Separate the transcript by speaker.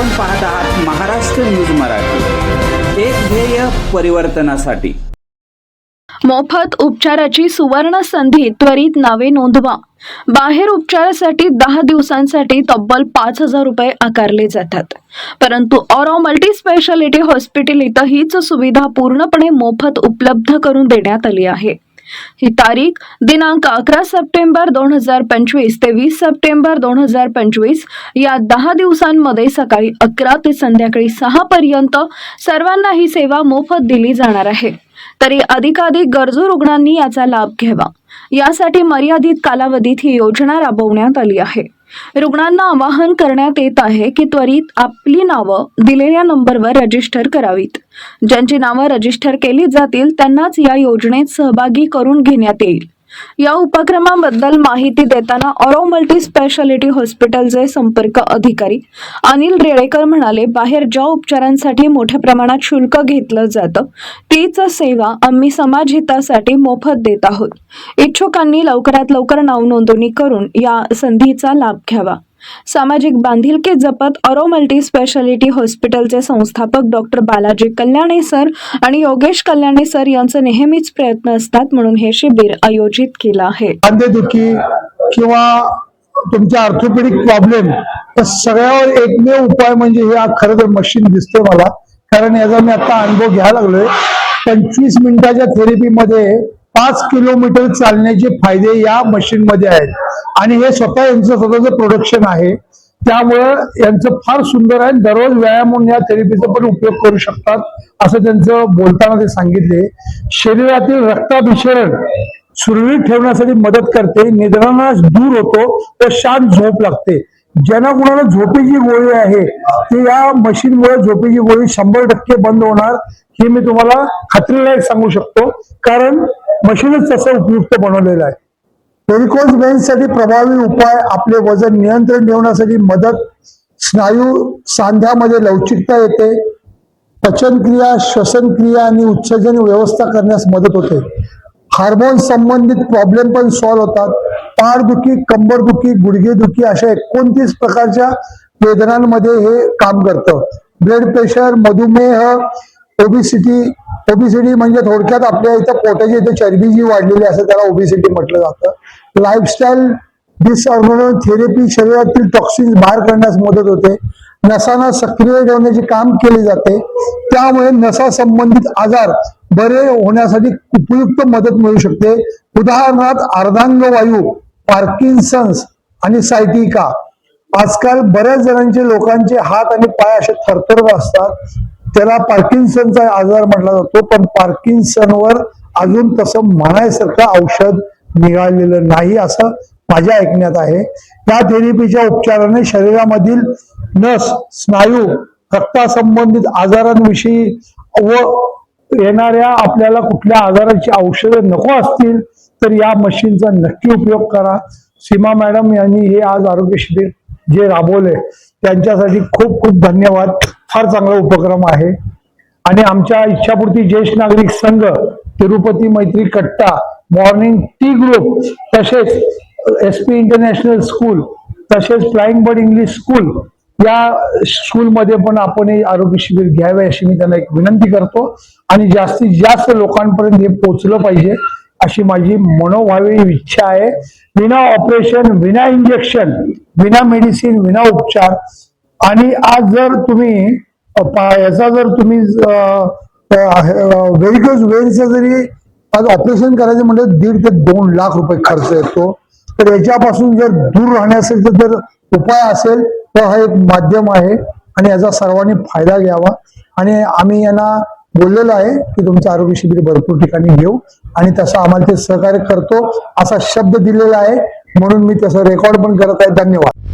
Speaker 1: आपण पाहत आहात महाराष्ट्र न्यूज मराठी. एक ध्येय परिवर्तनासाठी.
Speaker 2: मोफत उपचाराची सुवर्ण संधी त्वरित नावे नोंदवा. बाहेर उपचारासाठी दहा दिवसांसाठी तब्बल पाच हजार रुपये आकारले जातात. परंतु ऑरो मल्टी स्पेशालिटी हॉस्पिटल इथं हीच सुविधा पूर्णपणे मोफत उपलब्ध करून देण्यात आली आहे. ही तारीख दिनांक अकरा सप्टेंबर दोन हजार पंचवीस ते वीस सप्टेंबर दोन हजार पंचवीस या दहा दिवसांमध्ये सकाळी अकरा ते संध्याकाळी सहा पर्यंत सर्वांना ही सेवा मोफत दिली जाणार आहे. तरी अधिकाधिक गरजू रुग्णांनी याचा लाभ घ्यावा. यासाठी मर्यादित कालावधीत ही योजना राबवण्यात आली आहे. रुग्णांना आवाहन करण्यात येत आहे की त्वरित आपली नावं दिलेल्या नंबरवर रजिस्टर करावीत. ज्यांची नावं रजिस्टर केली जातील त्यांनाच या योजनेत सहभागी करून घेण्यात येईल. या उपक्रमाबद्दल माहिती देताना ऑरो मल्टी स्पेशालिटी हॉस्पिटलचे संपर्क अधिकारी अनिल रेळेकर म्हणाले बाहेर ज्या उपचारांसाठी मोठ्या प्रमाणात शुल्क घेतलं जातं. तीच सेवा आम्ही समाजहितासाठी मोफत देत आहोत. इच्छुकांनी लवकरात लवकर नाव नोंदणी करून या संधीचा लाभ घ्यावा. सामाजिक बांधिलकी जपत अरो मल्टी स्पेशालिटी हॉस्पिटलचे संस्थापक डॉक्टर बालाजी कल्याणे सर आणि योगेश कल्याणे सर यांचे नेहमीच प्रयत्न असतात म्हणून हे शिबिर आयोजित केलं आहे.
Speaker 3: खांदेदुखी किंवा तुमच्या ऑर्थोपेडिक प्रॉब्लेम तर सगळ्यावर एकमेव उपाय म्हणजे हे खरं तर मशीन दिसते मला. कारण याचा मी आता अनुभव घ्यायला लागलोय. पंचवीस मिनिटाच्या थेरपीमध्ये पाच किलोमीटर चालण्याचे फायदे या मशीन मध्ये आहेत. आणि हे स्वतः यांचं स्वतःचं प्रोडक्शन आहे. त्यामुळं यांचं फार सुंदर आहे. दररोज व्यायाम म्हणून या थेरपीचा पण उपयोग करू शकतात असं त्यांचं बोलताना ते सांगितले. शरीरातील रक्ताभिसरण सुरळीत ठेवण्यासाठी मदत करते. निद्रानाश दूर होतो व शांत झोप लागते. ज्यांना कुणाला झोपेची गोळी आहे ते या मशीनमुळे झोपेची गोळी शंभर टक्के बंद होणार हे मी तुम्हाला खात्रीलायक सांगू शकतो. कारण मशीनच तसं उपयुक्त बनवलेलं आहे. पेरिकोज वेन्ससाठी प्रभावी उपाय आपले वजन नियंत्रण ठेवण्यासाठी मदत स्नायू सांध्यामध्ये लवचिकता येते पचनक्रिया श्वसनक्रिया आणि उत्सर्जन व्यवस्था करण्यास मदत होते. हार्मोन संबंधित प्रॉब्लेम पण सॉल्व्ह होतात. पाठदुखी कंबरदुखी गुडघेदुखी अशा एकोणतीस प्रकारच्या वेदनांमध्ये हे काम करतं. ब्लड प्रेशर मधुमेह ओबिसिटी ओबीसीडी म्हणजे थोडक्यात आपल्या इथं पोटाची इथे चरबी जी वाढलेली असते त्याला ओबीसीडी म्हटलं जातं. लाईफस्टाईल डिसऑर्गनो थेरपी शरीरातील टॉक्सिन्स बाहेर करण्यास मदत होते. नसांना सक्रिय ठेवण्याचे काम केले जाते. त्यामुळे नसा संबंधित आजार बरे होण्यासाठी उपयुक्त मदत मिळू शकते. उदाहरणार्थ अर्धांग वायू पार्किन्सन्स आणि सायटिका आजकाल बऱ्याच जणांचे लोकांचे हात आणि पाय असे थरथरत असतात. त्याला पार्किन्सनचा आजार म्हटला जातो पण पार्किन्सनवर अजून तसं म्हणायसारखं औषध निघालेलं नाही असं माझ्या ऐकण्यात आहे. या थेरपीच्या उपचाराने शरीरामधील नस स्नायू रक्तासंबंधित आजारांविषयी व येणाऱ्या आपल्याला कुठल्या आजाराची औषधं नको असतील तर या मशीनचा नक्की उपयोग करा. सीमा मॅडम यांनी हे आज आरोग्य शिबिर जे राबवले त्यांच्यासाठी खूप खूप धन्यवाद. फार चांगला उपक्रम आहे. आणि आमच्या इच्छापूर्ती ज्येष्ठ नागरिक संघ तिरुपती मैत्री कट्टा मॉर्निंग टी ग्रुप तसेच एस पी इंटरनॅशनल स्कूल तसेच फ्लाइंग बर्ड इंग्लिश स्कूल या स्कूलमध्ये पण आपण हे आरोग्य शिबिर घ्यावे अशी मी त्यांना एक विनंती करतो. आणि जास्तीत जास्त लोकांपर्यंत हे पोहोचलं पाहिजे. अशी माझी मनोभावी इच्छा आहे. विना ऑपरेशन विना इंजेक्शन विना मेडिसिन विना उपचार. आणि आज जर तुम्ही याचा जर तुम्ही व्हेरिकल्स वेन्सचं जरी आज ऑपरेशन करायचं म्हणजे दीड ते दोन लाख रुपये खर्च येतो. तर याच्यापासून जर दूर राहण्यासाठी जर उपाय असेल तर हा एक माध्यम आहे. आणि याचा सर्वांनी फायदा घ्यावा. आणि आम्ही यांना बोललेलं आहे की तुमचं आरोग्य शिबिर भरपूर ठिकाणी घेऊ. आणि तसं आम्हाला ते सहकार्य करतो असा शब्द दिलेला आहे. म्हणून मी तसं रेकॉर्ड पण करत आहे. धन्यवाद.